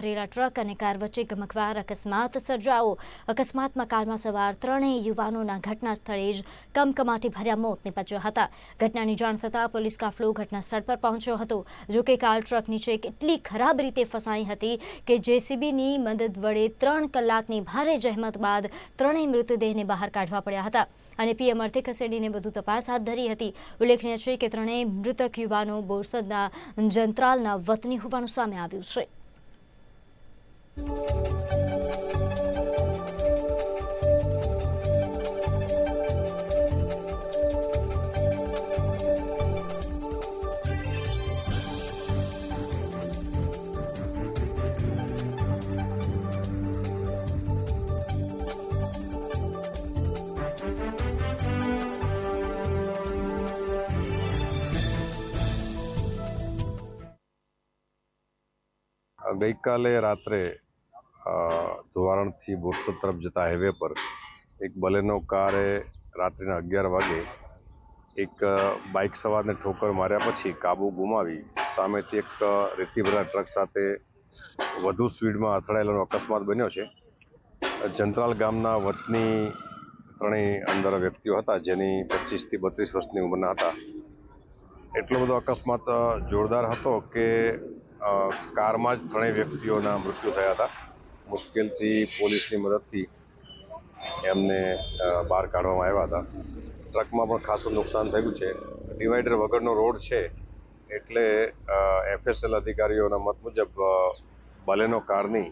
ભરેલા ટ્રક અને કાર વચ્ચે ગમકવાર અકસ્માત સર્જાયો. અકસ્માતમાં કારમાં સવાર ત્રણેય યુવાનોના ઘટના સ્થળે જ કમકમાટી ભર્યા મોત નીપજ્યા હતા. ઘટનાની જાણ થતાં પોલીસ કાફલો ઘટના સ્થળ પર પહોંચ્યો હતો. જોકે કાર ટ્રક નીચે કેટલી ખરાબ રીતે ફસાઈ હતી કે જેસીબીની મદદ વડે ત્રણ કલાકની ભારે જહેમત બાદ ત્રણેય મૃતદેહને બહાર કાઢવા પડ્યા હતા અને પીએમ અર્થે ખસેડીને વધુ તપાસ હાથ ધરી હતી. ઉલ્લેખનીય છે કે ત્રણેય મૃતક યુવાનો બોરસદના જંત્રાલના વતની હોવાનું સામે આવ્યું છે. ગઈકાલે રાત્રે અ, ધોવારણથી બોરસદ તરફ જતા હાઈવે પર એક બલેનો કારે રાત્રિના અગિયાર વાગે એક બાઇક સવારને ઠોકર માર્યા પછી કાબુ ગુમાવી સામેથી એક રેતી ભરેલા ટ્રક સાથે વધુ સ્પીડમાં અથડાયેલાનો અકસ્માત બન્યો છે. જંત્રાલ ગામના વતની ત્રણેય અંદર વ્યક્તિઓ હતા જેની પચીસથી બત્રીસ વર્ષની ઉંમરના હતા. એટલો બધો અકસ્માત જોરદાર હતો કે કારમાં જ ત્રણેય વ્યક્તિઓના મૃત્યુ થયા હતા. મુશ્કેલથી પોલીસની મદદથી એમને બહાર કાઢવામાં આવ્યા હતા. ટ્રકમાં પણ ખાસું નુકસાન થયું છે. ડિવાઈડર વગરનો રોડ છે એટલે એફએસએલ અધિકારીઓના મત મુજબ બલેનો કારની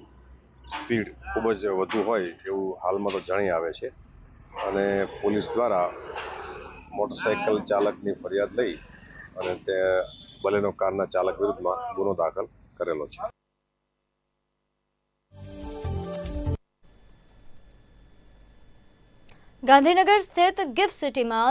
સ્પીડ ખૂબ જ વધુ હોય એવું હાલમાં તો જાણી આવે છે. અને પોલીસ દ્વારા મોટરસાઇકલ ચાલકની ફરિયાદ લઈ અને તે બલેનો કારના ચાલક વિરુદ્ધમાં ગુનો દાખલ કરેલો છે. ગાંધીનગર સ્થિત ગિફ્ટ સિટીમાં